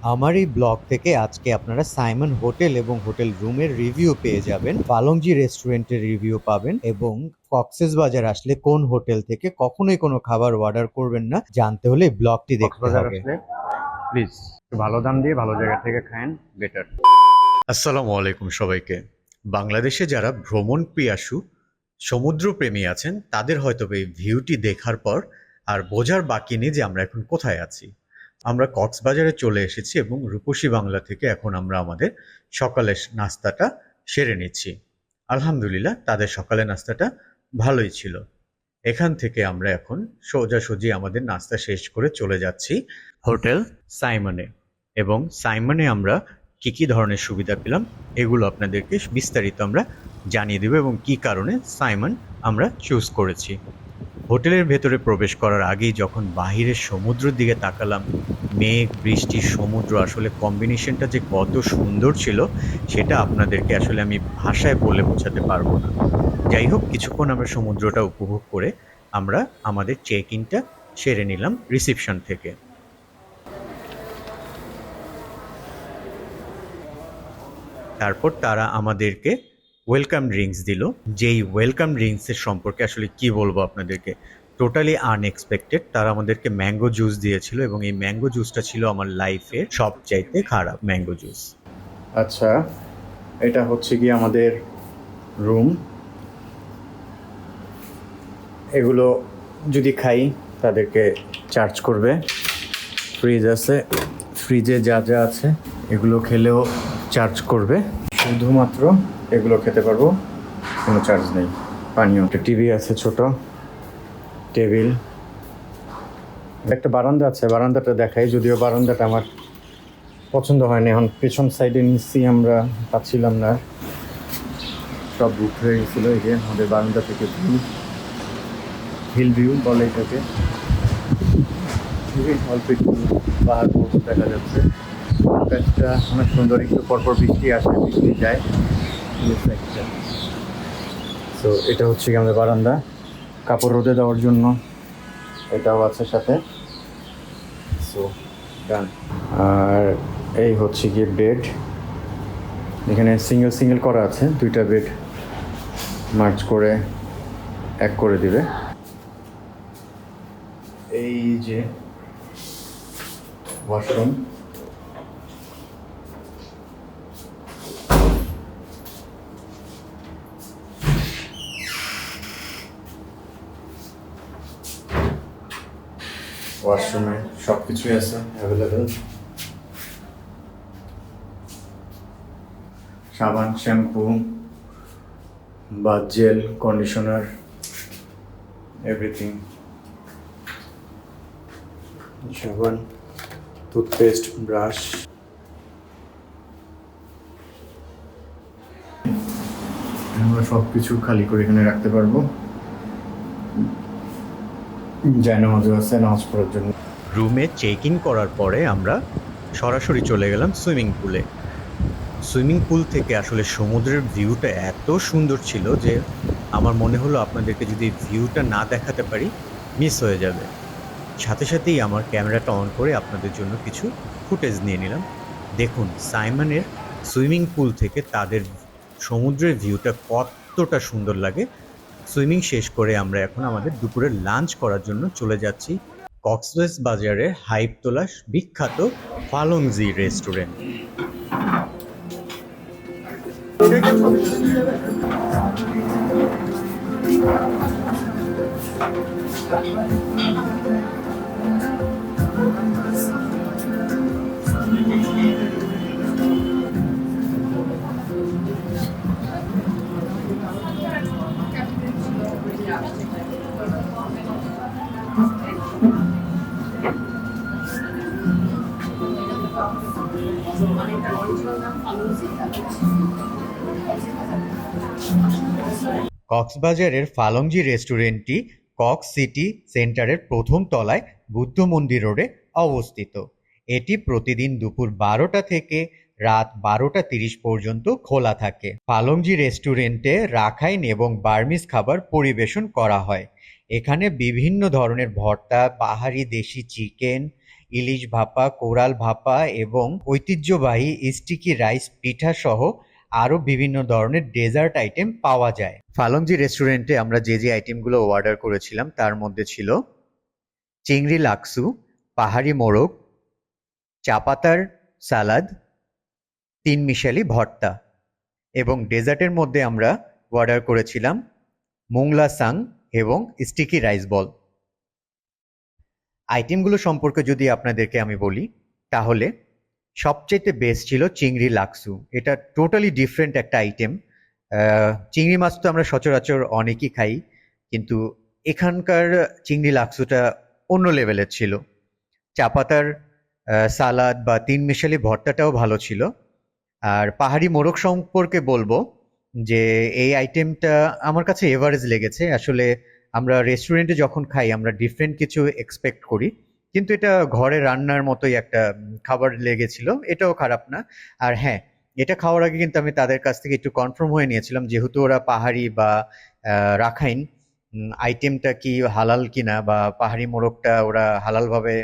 আমার এই ব্লগ থেকে আজকে আপনারা সাইমন হোটেল এবং হোটেল রুমের রিভিউ পেয়ে যাবেন। পালংজি রেস্টুরেন্টের রিভিউ পাবেন এবং কক্সেস বাজার আসলে কোন হোটেল থেকে কখনোই কোনো খাবার অর্ডার করবেন না। জানতে হলে ব্লগটি দেখতে হবে। প্লিজ ভালো দাম দিয়ে ভালো জায়গা থেকে খায়েন বেটার আসসালামু আলাইকুম সবাইকে। বাংলাদেশে যারা ভ্রমণ প্রিয়াসু সমুদ্রপ্রেমী আছেন তাদের হয়তো এই ভিউটি দেখার পর আর বোঝার বাকি নেই যে আমরা এখন কোথায় আছি। আমরা কক্সবাজারে চলে এসেছি এবং রূপসী বাংলা থেকে এখন আমরা আমাদের সকালের নাস্তাটা সেরে নিচ্ছি। আলহামদুলিল্লাহ, তাদের সকালের নাস্তাটা ভালোই ছিল। এখান থেকে আমরা এখন সোজাসুজি আমাদের নাস্তা শেষ করে চলে যাচ্ছি হোটেল সাইমনে। এবং সাইমনে আমরা কি কি ধরনের সুবিধা পেলাম, এগুলো আপনাদেরকে বিস্তারিত আমরা জানিয়ে দেব এবং কি কারণে সাইমন আমরা চুজ করেছি। হোটেলের ভেতরে প্রবেশ করার আগেই যখন বাহিরের সমুদ্রের দিকে তাকালাম, মেঘ, বৃষ্টি, সমুদ্র, আসলে কম্বিনেশনটা যে কত সুন্দর ছিল, সেটা আপনাদেরকে আসলে আমি ভাষায় বলে বোঝাতে পারব না। যাই হোক, কিছুক্ষণ আমরা সমুদ্রটা উপভোগ করে আমরা আমাদের চেক ইনটা সেরে নিলাম রিসিপশন থেকে। তারপর তারা আমাদেরকে ওয়েলকাম ড্রিঙ্কস দিল। যেই ওয়েলকাম ড্রিঙ্কসের সম্পর্কে আসলে কি বলব আপনাদেরকে? টোটালি আনএক্সপেক্টেড তারা আমাদেরকে ম্যাঙ্গো জুস দিয়েছিল এবং এই ম্যাঙ্গো জুসটা ছিল আমার লাইফের সবচাইতে খারাপ ম্যাঙ্গো জুস আচ্ছা এটা হচ্ছে কি আমাদের রুম এগুলো যদি খাই, তাদেরকে চার্জ করবে। ফ্রিজ আছে। ফ্রিজে যা যা আছে, এগুলো খেলেও চার্জ করবে। শুধুমাত্র এগুলো খেতে পারব। কোনো চার্জ নেই। পানীয়। টিভি আছে ছোট। টেবিল। একটা বারান্দা আছে বারান্দাটা দেখাই। যদিও বারান্দাটা আমার পছন্দ হয়নি। এখন পেছন সাইডে নিচ্ছি আমরা পাচ্ছিলাম না। সব বুক হয়ে গেছিল এই যে আমাদের বারান্দা থেকে ভিউ হিল ভিউ বলে এটাকে। খুবই অল্প একটু পাহাড় দেখা যাচ্ছে। আকাশটা অনেক সুন্দর একটু পরপর বৃষ্টি আসে বৃষ্টি যায়। তো এটা হচ্ছে কি আমাদের বারান্দা। কাপড় রোদে দেওয়ার জন্য এটাও আছে সাথে। সো ডান আর এই হচ্ছে গিয়ে বেড এখানে সিঙ্গেল সিঙ্গেল করা আছে। দুইটা বেড মার্চ করে এক করে দিবে। এই যে ওয়াশরুম ওয়াশরুমে সব কিছুই আছে অ্যাভেলেবেল সাবান শ্যাম্পু বা জেল কন্ডিশনার এভরিথিং সাবান টুথপেস্ট ব্রাশ আমরা সব কিছু খালি করে এখানে রাখতে পারব। যায় নামাজও আছে নামাজ পড়ার জন্য। রুমে চেক ইন করার পরে আমরা সরাসরি চলে গেলাম সুইমিং পুলে। সুইমিং পুল থেকে আসলে সমুদ্রের ভিউটা এত সুন্দর ছিল যে আমার মনে হলো আপনাদেরকে যদি ভিউটা না দেখাতে পারি মিস হয়ে যাবে। সাথে সাথেই আমার ক্যামেরাটা অন করে আপনাদের জন্য কিছু ফুটেজ নিয়ে নিলাম। দেখুন, সাইমনের সুইমিং পুল থেকে তাদের সমুদ্রের ভিউটা কতটা সুন্দর লাগে সুইমিং শেষ করে আমরা এখন আমাদের দুপুরের লাঞ্চ করার জন্য চলে যাচ্ছি কক্সওয়েস বাজারে হাইপ তোলা বিখ্যাত ফালংজি রেস্টুরেন্ট। কক্সবাজারের ফালংজি রেস্টুরেন্টটি কক্স সিটি সেন্টারের প্রথম তলায় বুদ্ধ মন্দির রোডে অবস্থিত। এটি প্রতিদিন দুপুর বারোটা থেকে রাত বারোটা তিরিশ পর্যন্ত খোলা থাকে। ফালংজি রেস্টুরেন্টে রাখাইন এবং বার্মিস খাবার পরিবেশন করা হয়। এখানে বিভিন্ন ধরনের ভর্তা, পাহাড়ি দেশি চিকেন, ইলিশ ভাপা, কোরাল ভাপা এবং ঐতিহ্যবাহী স্টিকি রাইস পিঠা সহ আরও বিভিন্ন ধরনের ডেজার্ট আইটেম পাওয়া যায়। ফালংজি রেস্টুরেন্টে আমরা যে যে আইটেমগুলো অর্ডার করেছিলাম, তার মধ্যে ছিল চিংড়ি লাক্সু, পাহাড়ি মোরগ চাপাতার সালাদ, তিন মিশালি ভর্তা এবং ডেজার্টের মধ্যে আমরা অর্ডার করেছিলাম মোংলা সাং এবং স্টিকি রাইস বল আইটেমগুলো সম্পর্কে যদি আপনাদেরকে আমি বলি, তাহলে সবচেয়ে বেস্ট ছিল চিংড়ি লাক্সু। এটা টোটালি ডিফারেন্ট একটা আইটেম চিংড়ি মাছ তো আমরা সচরাচর অনেকই খাই, কিন্তু এখানকার চিংড়ি লাক্সুটা অন্য লেভেলের ছিল। চাপাতার সালাদ বা তিন মিশালি ভর্তাটাও ভালো ছিল। আর পাহাড়ি মোরগ সম্পর্কে বলব যে এই আইটেমটা আমার কাছে এভারেজ লেগেছে। আসলে আমরা রেস্টুরেন্টে যখন খাই, আমরা ডিফারেন্ট কিছু এক্সপেক্ট করি। কিন্তু এটা ঘরে রান্নার মতোই একটা খাবার লেগেছিল। এটাও খারাপ না। আর হ্যাঁ এটা খাওয়ার আগে কিন্তু আমি তাদের কাছ থেকে একটু কনফার্ম হয়ে নিয়েছিলাম যেহেতু ওরা পাহাড়ি বা রাখাইন আইটেমটা কি হালাল কিনা বা পাহাড়ি মোরগটা ওরা হালালভাবে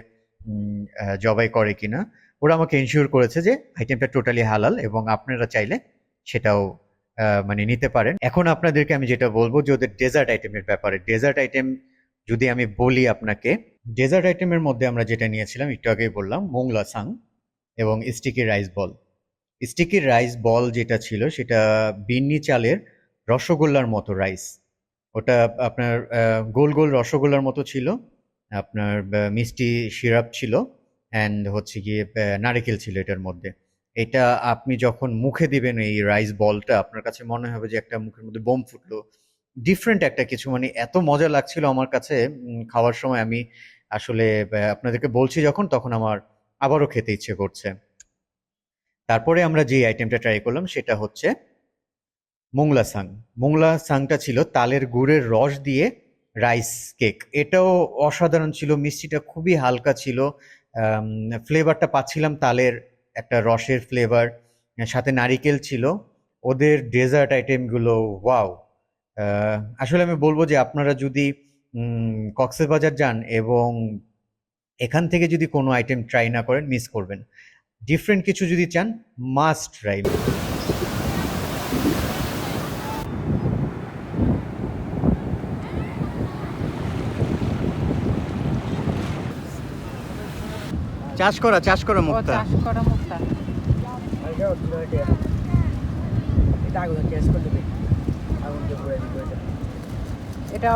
জবাই করে কিনা, ওরা আমাকে এনশিওর করেছে যে আইটেমটা টোটালি হালাল এবং আপনারা চাইলে সেটাও মানে নিতে পারেন। এখন আপনাদেরকে আমি যেটা বলব যে ওদের ডেজার্ট আইটেমের ব্যাপারে। ডেজার্ট আইটেম যদি আমি বলি আপনাকে ডেজার্ট আইটেমের মধ্যে আমরা যেটা নিয়েছিলাম, একটু আগেই বললাম, মোংলা সাং এবং sticky rice ball. Sticky rice ball যেটা ছিল, সেটা বিন্নি চালের রসগোল্লার মতো রাইস। ওটা আপনার গোল গোল রসগোল্লার মতো ছিল, আপনার মিষ্টি সিরাপ ছিল অ্যান্ড হচ্ছে গিয়ে নারকেল ছিল এটার মধ্যে। এটা আপনি যখন মুখে দিবেন এই রাইস বলটা, আপনার কাছে মনে হবে যে একটা মুখের মধ্যে বোম ফুটলো। ডিফারেন্ট একটা কিছু মানে এত মজা লাগছিল আমার কাছে খাওয়ার সময় আমি আসলে আপনাদেরকে বলছি যখন, তখন আমার আবারও খেতে ইচ্ছে করছে। তারপরে আমরা যে আইটেমটা ট্রাই করলাম, সেটা হচ্ছে মোংলা সাং মোংলা সাংটা ছিল তালের গুড়ের রস দিয়ে রাইস কেক এটাও অসাধারণ ছিল, মিষ্টিটা খুবই হালকা ছিল। ফ্লেভারটা পাচ্ছিলাম তালের একটা রসের ফ্লেভার সাথে নারিকেল ছিল। ওদের ডেজার্ট আইটেমগুলো ওয়াও আসলে আমি বলব যে আপনারা যদি কক্সবাজার যান এবং এখান থেকে যদি কোনো আইটেম ট্রাই না করেন মিস করবেন। ডিফারেন্ট কিছু যদি চান মাস্ট ট্রাই চাষ করা চাষ করা মুক্তা। চাষ করা মুক্তা। এটা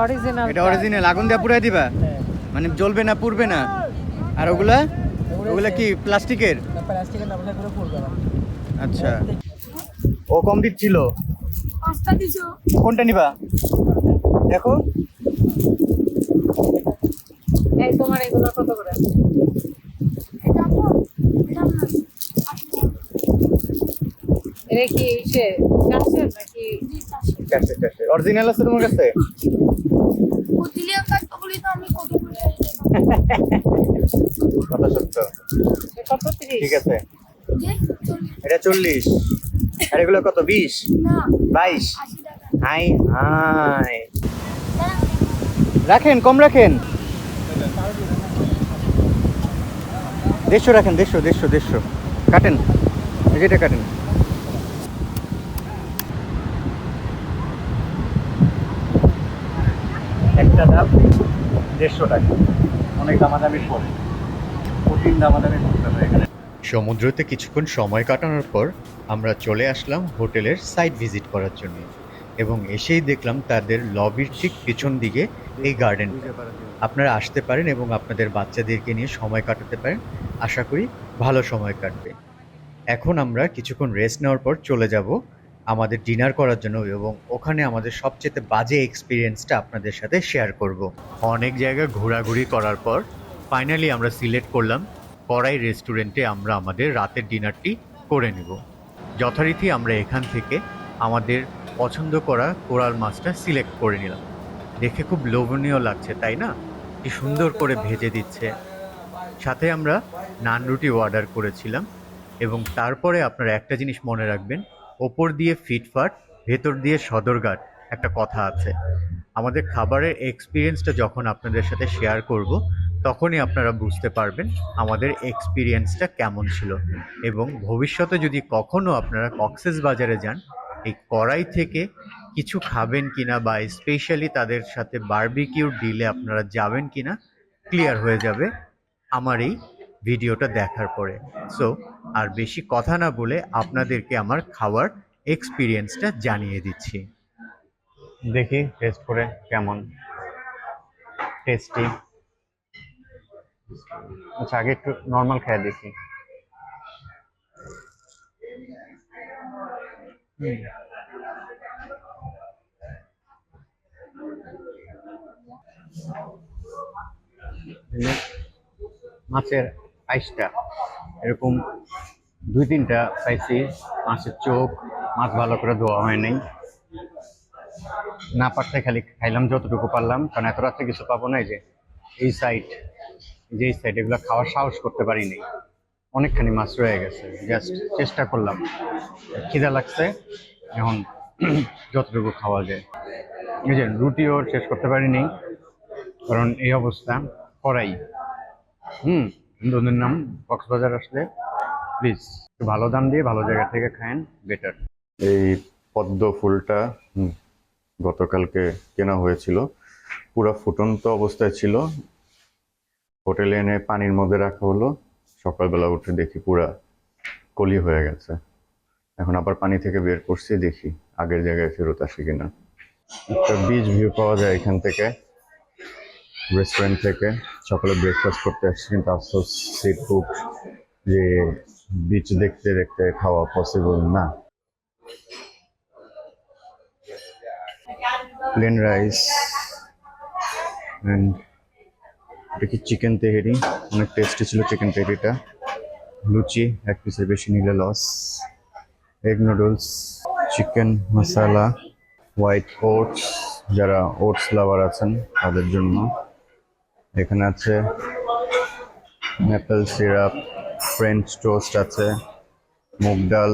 অরিজিনাল এটা অরিজিনাল আগুন দিয়ে পুড়াই দিবা? মানে জ্বলবে না পুড়বে না? আর ওগুলা? ওগুলা কি প্লাস্টিকের? আচ্ছা। ও কম দিচ্ছিল। পাঁচটা দিছো? কোনটা নিবা? দেখো। এই তোমার এগুলো কত করে? এটা এটা না। এটা কি ইসে চাষের নাকি অরিজিনাল আছে তোমার কাছে? কতিলিয়া কাটতে বলি তো আমি কত কথা সত্য। ঠিক আছে। এটা চল্লিশ। আর এগুলো কত বিশ? বাইশ? হাই হাই রাখেন কম রাখেন। দেড়শো রাখেন দেড়শো দেড়শো দেড়শো। কাটেন। যেটা কাটেন। একটা দাম দেড়শো টাকা। অনেক দামাদামি পড়ে কঠিন দামাদামি করতে হয় এখানে। সমুদ্রতে কিছুক্ষণ সময় কাটানোর পর আমরা চলে আসলাম হোটেলের সাইট ভিজিট করার জন্য এবং এসেই দেখলাম তাদের লবির ঠিক পিছন দিকে এই গার্ডেন আপনারা আসতে পারেন এবং আপনাদের বাচ্চাদেরকে নিয়ে সময় কাটাতে পারেন। আশা করি ভালো সময় কাটবে। এখন আমরা কিছুক্ষণ রেস্ট নেওয়ার পর চলে যাব আমাদের ডিনার করার জন্য এবং ওখানে আমাদের সবচেয়ে বাজে এক্সপিরিয়েন্সটা আপনাদের সাথে শেয়ার করব। অনেক জায়গা ঘোরাঘুরি করার পর ফাইনালি আমরা সিলেক্ট করলাম, কড়াই রেস্টুরেন্টে আমরা আমাদের রাতের ডিনারটি করে নেব। যথারীতি আমরা এখান থেকে আমাদের পছন্দ করা কোরাল মাছটা সিলেক্ট করে নিলাম। দেখে খুব লোভনীয় লাগছে, তাই না? কি সুন্দর করে ভেজে দিচ্ছে। সাথে আমরা নান রুটি অর্ডার করেছিলাম এবং তারপরে আপনারা একটা জিনিস মনে রাখবেন ওপর দিয়ে ফিটফাট, ভেতর দিয়ে সদরঘাট একটা কথা আছে। আমাদের খাবারের এক্সপিরিয়েন্সটা যখন আপনাদের সাথে শেয়ার করব, তখনই আপনারা বুঝতে পারবেন আমাদের এক্সপিরিয়েন্সটা কেমন ছিল এবং ভবিষ্যতে যদি কখনও আপনারা কক্সেস বাজারে যান, এই কড়াই থেকে কিছু খাবেন কিনা বা স্পেশালি তাদের সাথে বারবিকিউর ডিলে আপনারা যাবেন কিনা ক্লিয়ার হয়ে যাবে। আমার এই ভিডিওটা দেখার পরে। সো আর বেশি কথা না বলে আপনাদেরকে আমার খাওয়ার এক্সপিরিয়েন্সটা জানিয়ে দিচ্ছি। দেখি টেস্ট করে কেমন? টেস্টি আচ্ছা আগে একটু নর্মাল খেয়ে দেখি। মাছের আইসটা এরকম দুই তিনটা পাইছি মাছের চোখ, মাছ ভালো করে ধোয়া হয় নাই। না পারতে খালি খাইলাম যতটুকু পারলাম, কারণ এত রাত্রে কিছু পাবো না যে, এই সাইড যে সাইড এগুলো খাওয়ার সাহস করতে পারিনি অনেকখানি মাছ রয়ে গেছে জাস্ট চেষ্টা করলাম। খিদা লাগছে, এখন যতটুকু খাওয়া যায়। এই যে রুটিও শেষ করতে পারিনি, কারণ এই অবস্থা করাই হুম। নদীর নাম কক্সবাজার আসলে। প্লিজ ভালো দাম দিয়ে ভালো জায়গা থেকে খায়েন বেটার এই পদ্ম ফুলটা গতকালকে কেনা হয়েছিল। পুরো ফুটন্ত অবস্থায় ছিল। হোটেলে এনে পানির মধ্যে রাখা হলো। সকালবেলা উঠে দেখি পুরা কলি হয়ে গেছে। এখন আবার পানি থেকে বের করছি, দেখি আগের জায়গায় ফেরত আসে কিনা। একটা বীজ ভিউ পাওয়া যায় এখান থেকে। রেস্টুরেন্ট থেকে সকালে ব্রেকফাস্ট করতে আসছি, কিন্তু আফসোস সি ফুড যে বিচ দেখতে দেখতে খাওয়া পসিবল না। প্লেন রাইস এটা কি চিকেন তেহেরি? অনেক টেস্টি ছিল চিকেন তেহেরিটা। লুচি, এক পিসের বেশি নিলে loss egg noodles chicken masala white oats যারা ওটস লাভার আছেন, তাদের জন্য। এখানে আছে ম্যাপেল সিরাপ ফ্রেঞ্চ টোস্ট আছে, মুগ ডাল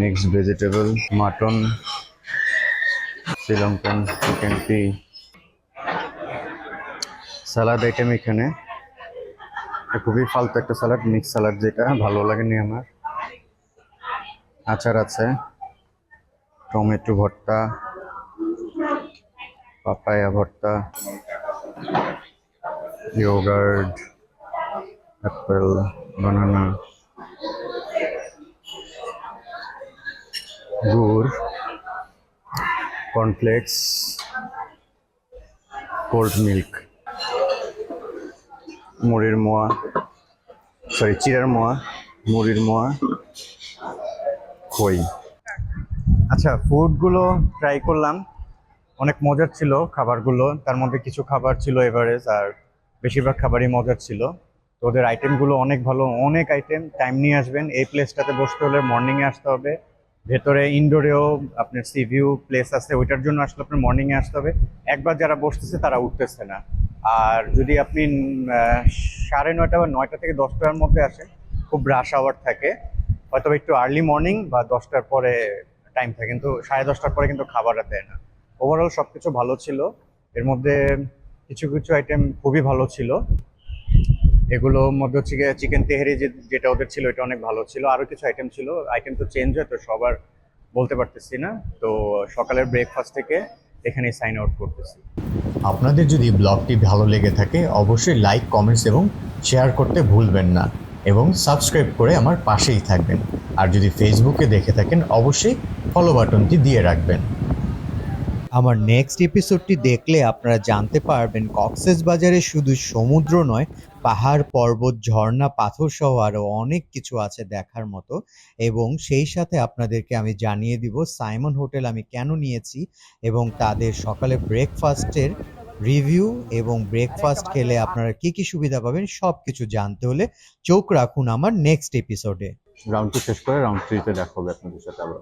mixed vegetable mutton Sri Lankan chicken টি স্যালাড আইটেম এখানে। খুবই ফালতু একটা স্যালাড মিক্স স্যালাড যেটা, ভালো লাগেনি আমার। আচার আছে, টমেটো ভর্তা, পাপায়া ভর্তা। ইয়োগার্ট অ্যাপেল বানানা গুড় কর্নফ্লেক্স কোল্ড মিল্ক মুড়ির মোয়া সরি চিরার মোয়া, মুড়ির মোয়া, খই। আচ্ছা ফুডগুলো ট্রাই করলাম। অনেক মজার ছিল খাবারগুলো। তার মধ্যে কিছু খাবার ছিল এভারেজ আর বেশিরভাগ খাবারই মজার ছিল। তো ওদের আইটেমগুলো অনেক ভালো, অনেক আইটেম টাইম নিয়ে আসবেন। এই প্লেসটাতে বসতে হলে মর্নিংয়ে আসতে হবে। ভেতরে ইনডোরেও আপনার সি ভিউ প্লেস আছে, ওইটার জন্য আসলে আপনার মর্নিংয়ে আসতে হবে। একবার যারা বসতেছে তারা উঠতেছে না। আর যদি আপনি সাড়ে নয়টা বা নয়টা থেকে দশটার মধ্যে আসেন, খুব রাশ আওয়ার থাকে। হয়তো একটু আর্লি মর্নিং বা দশটার পরে টাইম থাকে, কিন্তু সাড়ে দশটার পরে কিন্তু খাবার দেয় না। ওভারঅল সব কিছু ভালো ছিল। এর মধ্যে কিছু কিছু আইটেম খুবই ভালো ছিল। এগুলোর মধ্যে হচ্ছে চিকেন তেহারি যেটা ওদের ছিল, এটা অনেক ভালো ছিল। আরও কিছু আইটেম ছিল। আইটেম তো চেঞ্জ হয় তো সবার বলতে পারতেছি না। তো সকালের ব্রেকফাস্ট থেকে এখানে সাইন আউট করতেছি। আপনাদের যদি ব্লগটি ভালো লেগে থাকে, অবশ্যই লাইক কমেন্টস এবং শেয়ার করতে ভুলবেন না এবং সাবস্ক্রাইব করে আমার পাশেই থাকবেন। আর যদি ফেসবুকে দেখে থাকেন, অবশ্যই ফলো বাটনটি দিয়ে রাখবেন। আমার নেক্সট এপিসোডটি দেখলে আপনারা জানতে পারবেন কক্সেস বাজারে শুধু সমুদ্র নয়, পাহাড়, পর্বত, ঝর্ণা, পাথর সহ আরও অনেক কিছু আছে দেখার মতো। এবং সেই সাথে আপনাদেরকে আমি জানিয়ে দিব সাইমন হোটেল আমি কেন নিয়েছি এবং তাদের সকালে ব্রেকফাস্টের রিভিউ এবং ব্রেকফাস্ট খেলে আপনারা কি কি সুবিধা পাবেন সব কিছু জানতে হলে চোখ রাখুন আমার নেক্সট এপিসোডে রাউন্ড টু শেষ করে রাউন্ড থ্রিতে দেখা হবে আপনাদের সাথে আবার